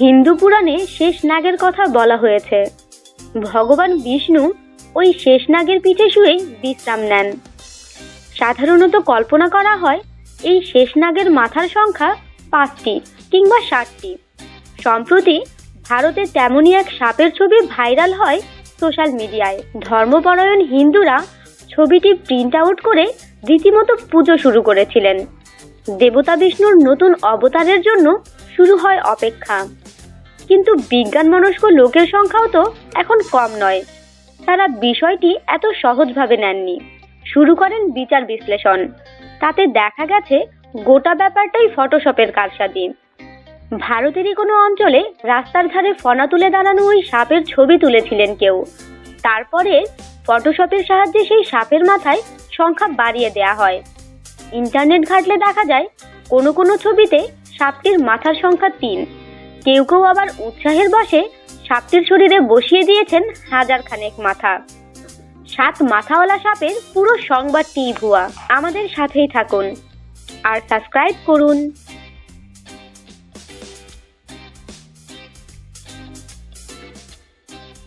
হিন্দু পুরাণে শেষ নাগের কথা বলা হয়েছে। ভগবান বিষ্ণু ওই শেষ নাগের পিঠে শুয়েই বিশ্রাম নেন। সাধারণত কল্পনা করা হয়, এই শেষ নাগের মাথার সংখ্যা পাঁচটি কিংবা ষাটটি সম্প্রতি ভারতে তেমনই এক সাপের ছবি ভাইরাল হয় সোশ্যাল মিডিয়ায়। ধর্মপরায়ণ হিন্দুরা ছবিটি প্রিন্ট আউট করে রীতিমতো পুজো শুরু করেছিলেন। দেবতা বিষ্ণুর নতুন অবতারের জন্য শুরু হয় অপেক্ষা। কিন্তু বিজ্ঞান মনস্ক লোকের সংখ্যাও তো এখন কম নয়। তারা বিষয়টি এত সহজভাবে নেননি। শুরু করেন বিচার বিশ্লেষণ। তাতে দেখা গেছে, গোটা ব্যাপারটাই ফটোশপের কারসাজি। ভারতেরই কোনো অঞ্চলে রাস্তার ধারে ফনা তুলে দাঁড়ানো ওই সাপের ছবি তুলেছিলেন কেউ। তারপরে ফটোশপের সাহায্যে সেই সাপের মাথায় সংখ্যা বাড়িয়ে দেয়া হয়। ইন্টারনেট ঘাটলে দেখা যায়, কোনো কোনো ছবিতে সাপটির মাথার সংখ্যা তিন। কেউ কেউ আবার উৎসাহের বসে সাপটির শরীরে বসিয়ে দিয়েছেন হাজার খানেক মাথা। সাত মাথাওয়ালা সাপের পুরো সংবাদটি ভুয়া। আমাদের সাথেই থাকুন। আর সাবস্ক্রাইব করুন।